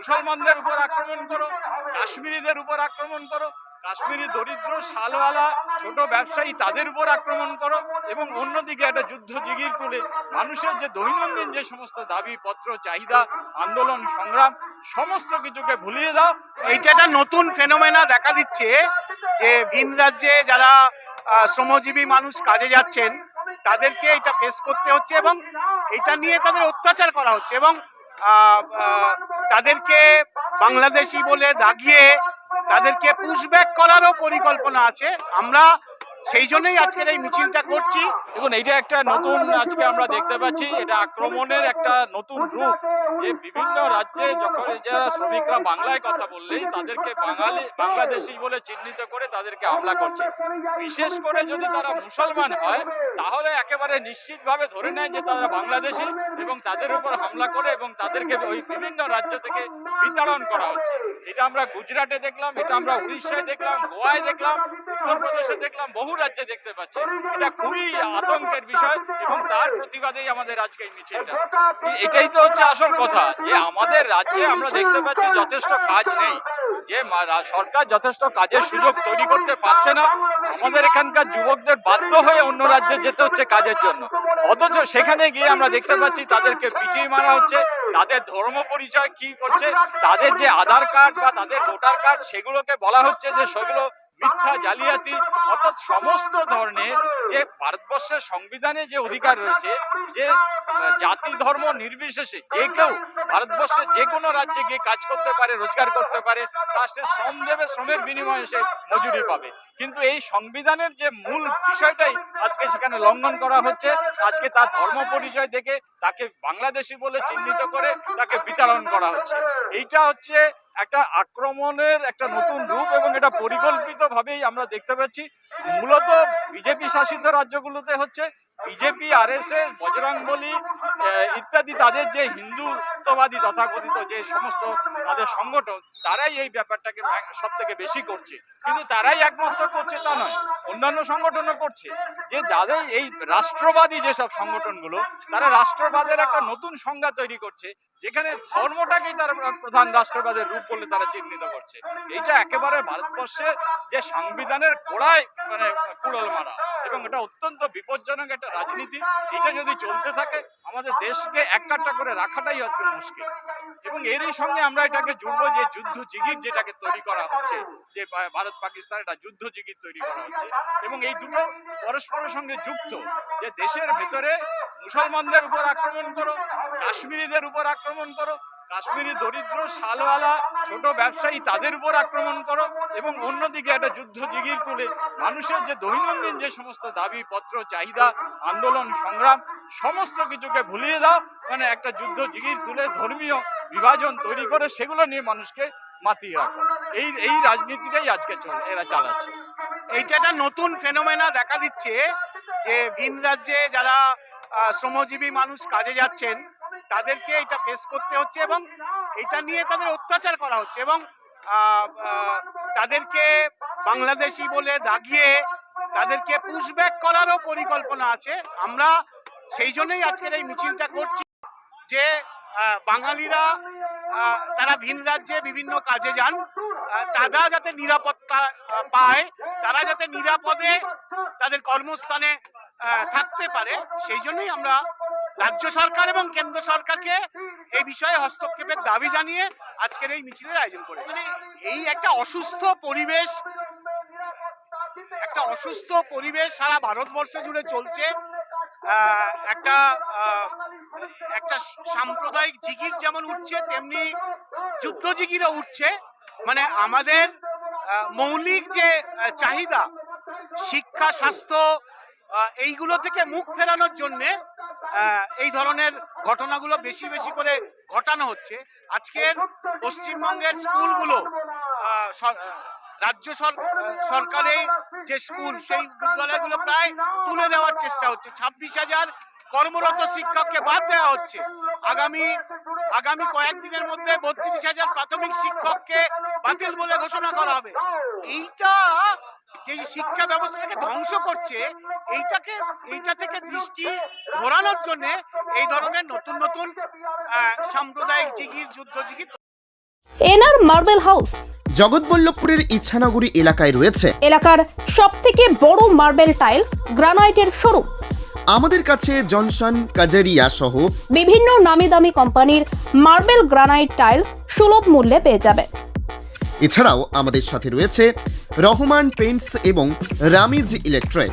মুসলমানদের উপর আক্রমণ করো, কাশ্মীরিদের উপর আক্রমণ করো, কাশ্মীরি দরিদ্র শালওয়ালা ছোট ব্যবসায়ী তাদের উপর আক্রমণ করো এবং অন্যদিকে একটা যুদ্ধ জিগির তুলে মানুষের যে দৈনন্দিন যে সমস্ত দাবি পত্র চাহিদা, আন্দোলন, সংগ্রাম, সমস্ত কিছুকে ভুলিয়ে দাও। এইটা একটা নতুন ফেনোমেনা দেখা দিচ্ছে যে ভিন রাজ্যে যারা শ্রমজীবী মানুষ কাজে যাচ্ছেন, তাদেরকে এটা ফেস করতে হচ্ছে এবং এটা নিয়ে তাদের অত্যাচার করা হচ্ছে এবং তাদেরকে বাংলাদেশি বলে দাগিয়ে তাদেরকে পুশব্যাক করারও পরিকল্পনা আছে। আমরা সেই জন্যই আজকের এই মিছিলটা করছি। দেখুন, এইটা একটা নতুন আজকে আমরা দেখতে পাচ্ছি। এটা আক্রমণের একটা নতুন রূপ। যে বিভিন্ন রাজ্যে যখন যারা শ্রমিকরা বাংলায় কথা বললেই তাদেরকে বাঙালি, বাংলাদেশি বলে চিহ্নিত করে তাদেরকে হামলা করছে। বিশেষ করে যদি তারা মুসলমান হয়, তাহলে একেবারে নিশ্চিতভাবে ধরে নেয় যে তারা বাংলাদেশি এবং তাদের উপর হামলা করে এবং তাদেরকে ওই বিভিন্ন রাজ্য থেকে বিতাড়ন করা হচ্ছে। এটা আমরা গুজরাটে দেখলাম এটা আমরা উড়িষ্যায় দেখলাম গোয়ায় দেখলাম উত্তরপ্রদেশে দেখলাম বহু রাজ্যে দেখতে পাচ্ছি। এটা খুবই আতঙ্কের বিষয় এবং তার প্রতিবাদেই আমাদের আজকে এই মিছিলটা এটাই তো হচ্ছে আসল কথা যে আমাদের রাজ্যে আমরা দেখতে পাচ্ছি যথেষ্ট কাজ নেই। যে সরকার যথেষ্ট কাজের সুযোগ তৈরি করতে পারছে না আমাদের এখানকার যুবকদের বাধ্য হয়ে অন্য রাজ্যে যেতে হচ্ছে কাজের জন্য। অথচ সেখানে গিয়ে আমরা দেখতে পাচ্ছি তাদেরকে পিটিয়ে মারা হচ্ছে তাদের ধর্ম পরিচয় কি করছে তাদের যে আধার কার্ড বা তাদের ভোটার কার্ড সেগুলোকে বলা হচ্ছে যে সেগুলো মিথ্যা জালিয়াতি, অর্থাৎ সমস্ত ধরনের যে ভারতবর্ষের সংবিধানে যে অধিকার রয়েছে, যে জাতি, ধর্ম নির্বিশেষে যে কেউ ভারতবর্ষের যে কোনো রাজ্যে গিয়ে কাজ করতে পারে, রোজগার করতে পারে তার সে শ্রম দেবে শ্রমের বিনিময়ে সে মজুরি পাবে। কিন্তু এই সংবিধানের যে মূল বিষয়টাই আজকে সেখানে লঙ্ঘন করা হচ্ছে। আজকে তার ধর্ম পরিচয় দেখে তাকে বাংলাদেশি বলে চিহ্নিত করে তাকে বিতাড়ন করা হচ্ছে। এইটা হচ্ছে একটা আক্রমণের একটা নতুন রূপ এবং এটা পরিকল্পিত ভাবেই আমরা দেখতে পাচ্ছি। মূলত বিজেপি শাসিত রাজ্যগুলোতে হচ্ছে, বিজেপি আর এস এস বজরাঙ্গলি ইত্যাদি, তাদের যে হিন্দুত্ববাদী তথাকথিত যে সমস্ত তাদের সংগঠন, তারাই এই ব্যাপারটাকে সব থেকে বেশি করছে। কিন্তু তারাই একমাত্র করছে তা নয়, অন্যান্য সংগঠনও করছে। যে যাদের এই রাষ্ট্রবাদী যেসব সংগঠনগুলো, তারা রাষ্ট্রবাদের একটা নতুন সংজ্ঞা তৈরি করছে, যেখানে ধর্মটাকেই তারা প্রধান রাষ্ট্রবাদের রূপ বলে তারা চিহ্নিত করছে। এইটা একেবারে ভারতবর্ষের যে সংবিধানের গোড়ায় মানে কুড়ল মারা এবং এটা অত্যন্ত বিপজ্জনক একটা রাজনীতি। এটা যদি চলতে থাকে, আমাদের দেশকে এককাট্টা করে রাখাটাই আজকে মুশকিল। এবং এরই সঙ্গে আমরা এটাকে জুড়বো যে যুদ্ধ জিগির যেটাকে তৈরি করা হচ্ছে যে ভারত পাকিস্তান এটা যুদ্ধ জিগির তৈরি করা হচ্ছে। এবং এই দুটো পরস্পরের সঙ্গে যুক্ত যে দেশের ভেতরে মুসলমানদের উপর আক্রমণ করো কাশ্মীরিদের উপর আক্রমণ করো কাশ্মীরি দরিদ্র শালওয়ালা ছোট ব্যবসায়ী তাদের উপর আক্রমণ করো এবং অন্যদিকে একটা যুদ্ধ জিগির তুলে মানুষের যে দৈনন্দিন যে সমস্ত দাবি পত্র চাহিদা, আন্দোলন, সংগ্রাম, সমস্ত কিছুকে ভুলিয়ে দাও। মানে একটা যুদ্ধ জিগির তুলে ধর্মীয় বিভাজন তৈরি করে সেগুলো নিয়ে মানুষকে মাতিয়ে রাখো। এই এই রাজনীতিটাই আজকে চল, এরা চালাচ্ছে। এইটা একটা নতুন ফেনোমেনা দেখা দিচ্ছে যে ভিন রাজ্যে যারা শ্রমজীবী মানুষ কাজে যাচ্ছেন তাদেরকে এটা ফেস করতে হচ্ছে এবং এটা নিয়ে তাদের অত্যাচার করা হচ্ছে এবং তাদেরকে বাংলাদেশি বলে দাগিয়ে তাদেরকে পুশব্যাক করারও পরিকল্পনা আছে। আমরা সেই জন্যই আজকের এই মিছিলটা করছি যে বাঙালিরা তারা ভিন রাজ্যে বিভিন্ন কাজে যান তারা যাতে নিরাপত্তা পায়, তারা যাতে নিরাপদে তাদের কর্মস্থানে থাকতে পারে, সেই জন্যই আমরা রাজ্য সরকার এবং কেন্দ্র সরকারকে এই বিষয়ে হস্তক্ষেপের দাবি জানিয়ে আজকের এই মিছিলের আয়োজন করে মানে এই একটা অসুস্থ পরিবেশ, একটা অসুস্থ পরিবেশ সারা ভারতবর্ষ জুড়ে চলছে। একটা একটা সাম্প্রদায়িক জিগির যেমন উঠছে, তেমনি যুদ্ধ জিগিরও উঠছে। মানে আমাদের মৌলিক যে চাহিদা, শিক্ষা, স্বাস্থ্য এইগুলো থেকে মুখ ফেরানোর জন্যে এই ধরনের ঘটনাগুলো বেশি বেশি করে ঘটানো হচ্ছে। আজকের পশ্চিমবঙ্গের স্কুলগুলো রাজ্য সর- সরকারের যে স্কুল, সেই বিদ্যালয়গুলো প্রায় তুলে দেওয়ার চেষ্টা হচ্ছে। ছাব্বিশ হাজার কর্মরত শিক্ষককে বাদ দেওয়া হচ্ছে। আগামী আগামী কয়েকদিনের মধ্যে বত্রিশ হাজার প্রাথমিক শিক্ষককে বাতিল বলে ঘোষণা করা হবে। এইটা যে শিক্ষা ব্যবস্থাটাকে ধ্বংস করছে এইটাকে এইটা থেকে দৃষ্টি ঘোরানোর জন্য এই ধরনের নতুন নতুন সাম্প্রদায়িক জিগির যুদ্ধ জিগির। NR marble house. জগৎবল্লভপুরের ইচ্ছানগরী এলাকায় রয়েছে। এলাকার সব থেকে বড় মার্বেল টাইলস গ্রানাইটের শোরুম। আমাদের কাছে জনসন কাজারিয়া সহ বিভিন্ন নামি দামি কোম্পানির মার্বেল গ্রানাইট টাইলস সুলভ মূল্যে পেয়ে যাবে। এছাড়াও আমাদের সাথে রয়েছে রহমান পেন্টস এবং রামিজ ইলেকট্রিক